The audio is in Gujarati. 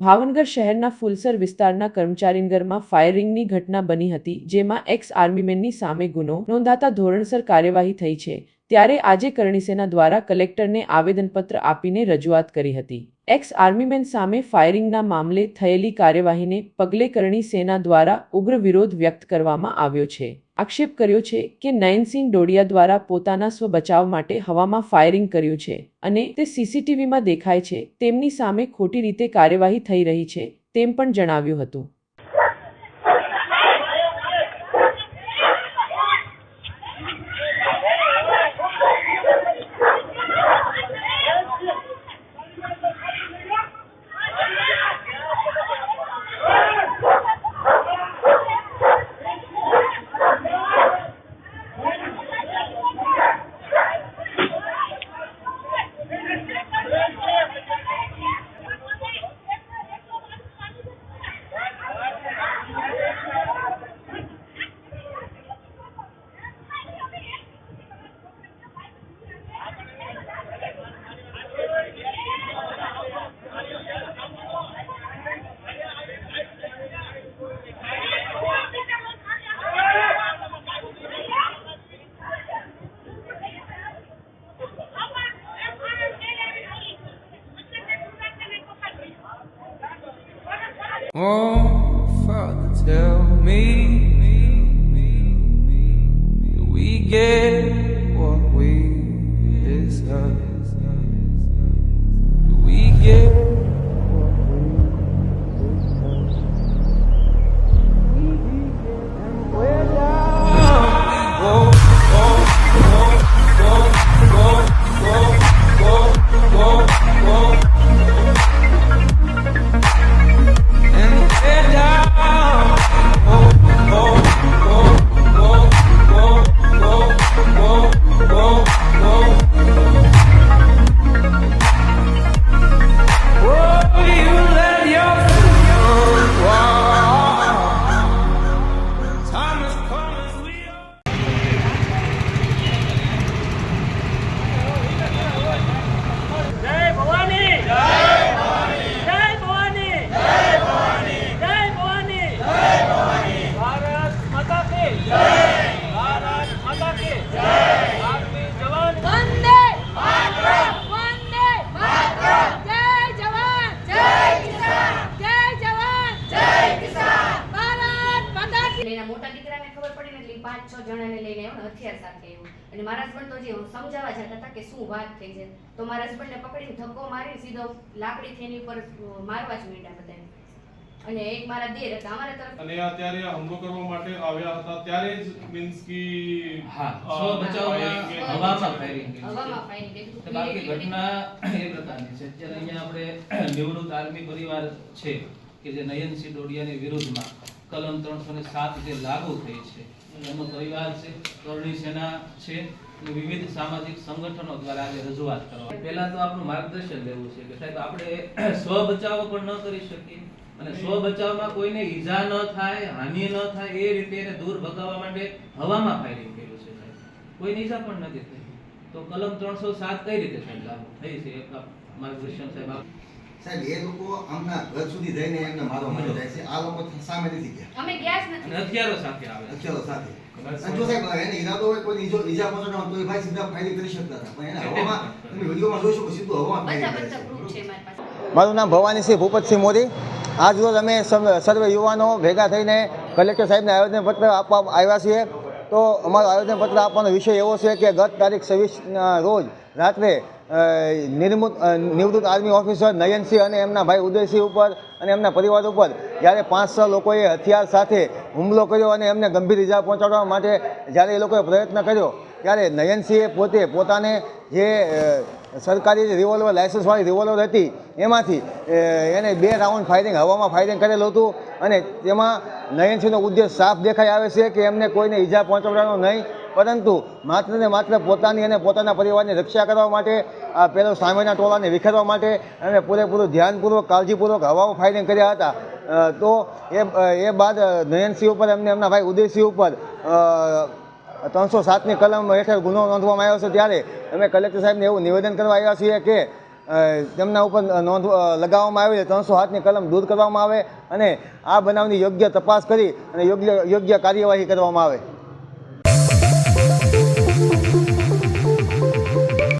ભાવનગર શહેરના ફુલસર વિસ્તારના કર્મચારીનગરમાં ફાયરિંગની ઘટના બની હતી, જેમાં એક્સ આર્મીમેનની સામે ગુનો નોંધાતા ધોરણસર કાર્યવાહી થઈ છે. ત્યારે આજે કરણીસેના દ્વારા કલેક્ટરને આવેદનપત્ર આપીને રજૂઆત કરી હતી. એક્સ આર્મીમેન સામે ફાયરિંગના મામલે થયેલી કાર્યવાહીને પગલે કરણી સેના દ્વારા ઉગ્ર વિરોધ વ્યક્ત કરવામાં આવ્યો છે. આક્ષેપ કર્યો છે કે નયનસિંહ ડોડિયા દ્વારા પોતાના સ્વ બચાવ માટે હવામાં ફાયરિંગ કર્યું છે અને તે સીસીટીવીમાં દેખાય છે. તેમની સામે ખોટી રીતે કાર્યવાહી થઈ રહી છે તેમ પણ જણાવ્યું હતું. Oh, Father, tell me, do we get what we deserve? Do we get હથિયાર સાથે આવ્યો અને મારા હસબન્ડ તો જે સમજાવવા જતા હતા કે શું વાત થઈ છે તો મારા હસબન્ડને પકડીને ધક્કો મારી સીધો લાકડીથી એની પર મારવા જ મીંડા બધા અને એક મારા દેર હતા અમારા તરફ અને અત્યારે ત્યારે હુમલો કરવા માટે આવ્યા હતા ત્યારે જ મીન્સ કે હા સો બચાવમાં હવામાં ફાયરિંગ હવામાં ફાયરિંગ બાકી ઘટના એ પ્રકારની છે. અત્યારે અહીંયા આપણે નિવૃત્ત આર્મી પરિવાર છે કે જે નયનસિંહ ડોડિયાની વિરુદ્ધમાં કલમ ત્રણસો ને સાત જે લાગુ થઈ છે એનો પરિવાર છે, કરણી સેના છે વિવિધ સામાજિક સંગઠનો દ્વારા આજે રજૂઆત કરવા પહેલા તો આપણું માર્ગદર્શન લેવું છે કે સાહેબ, આપણે સ્વ બચાવ પણ ન કરી શકીએ અને સ્વ બચાવમાં કોઈને ઈજા ન થાય, હાનિ ન થાય, એ રીતે એને દૂર ભગાવવા માટે હવામાં ફાયરિંગ કર્યું છે સાહેબ. કોઈને ઈજા પણ નથી થઈ. તો કલમ ત્રણસો સાત કઈ રીતે સાહેબ લાગુ થઈ છે? માર્ગદર્શન સાહેબ સાહેબ એ લોકો આમના ઘર સુધી જઈને એમને મારો માટે જાય છે. આ લોકો સામે નથી ગયા. અમે ગયા જ નથી. હથિયારો સાથે આવે હથિયારો સાથે. જો સાહેબ એને ઈરાદો હોય કોઈ ઈજો ઈજા પહોંચાડવાનો તો એ ભાઈ સીધા ફાયરિંગ કરી શકતા હતા. પણ એને હવામાં તમે વિડીયોમાં જોઈ શકો સીધું હવામાં મારી પાસે. મારું નામ ભવાનીસિંહ ભૂપતસિંહ મોદી. આજ રોજ અમે સર્વે યુવાનો ભેગા થઈને કલેક્ટર સાહેબને આવેદનપત્ર આપવા આવ્યા છીએ. તો અમારું આવેદનપત્ર આપવાનો વિષય એવો છે કે ગત તારીખ છવ્વીસના રોજ રાત્રે નિર્મુત નિવૃત્ત આર્મી ઓફિસર નયનસિંહ અને એમના ભાઈ ઉદયસિંહ ઉપર અને એમના પરિવાર ઉપર જ્યારે પાંચ છ લોકોએ હથિયાર સાથે હુમલો કર્યો અને એમને ગંભીર ઇજા પહોંચાડવા માટે જ્યારે એ લોકોએ પ્રયત્ન કર્યો, ત્યારે નયનસિંહે પોતે પોતાને જે સરકારી જે રિવોલ્વર લાયસન્સવાળી રિવોલ્વર હતી, એમાંથી એને બે રાઉન્ડ ફાયરિંગ હવામાં ફાયરિંગ કરેલું હતું અને તેમાં નયનસિંહનો ઉદ્દેશ સાફ દેખાઈ આવે છે કે એમને કોઈને ઈજા પહોંચાડવાનો નહીં, પરંતુ માત્ર ને માત્ર પોતાની અને પોતાના પરિવારની રક્ષા કરવા માટે, આ પેલો સામેના ટોળાને વિખેરવા માટે અને પૂરેપૂરું ધ્યાનપૂર્વક, કાળજીપૂર્વક હવામાં ફાયરિંગ કર્યા હતા. તો એ એ બાદ નયનસિંહ ઉપર, એમને એમના ભાઈ ઉદયસિંહ ઉપર ત્રણસો સાતની કલમ હેઠળ ગુનો નોંધવામાં આવ્યો છે ત્યારે અમે કલેક્ટર સાહેબને એવું નિવેદન કરવા આવ્યા છીએ કે તેમના ઉપર નોંધ લગાવવામાં આવેલી ત્રણસો સાતની કલમ દૂર કરવામાં આવે અને આ બનાવની યોગ્ય તપાસ કરી અને યોગ્ય યોગ્ય કાર્યવાહી કરવામાં આવે.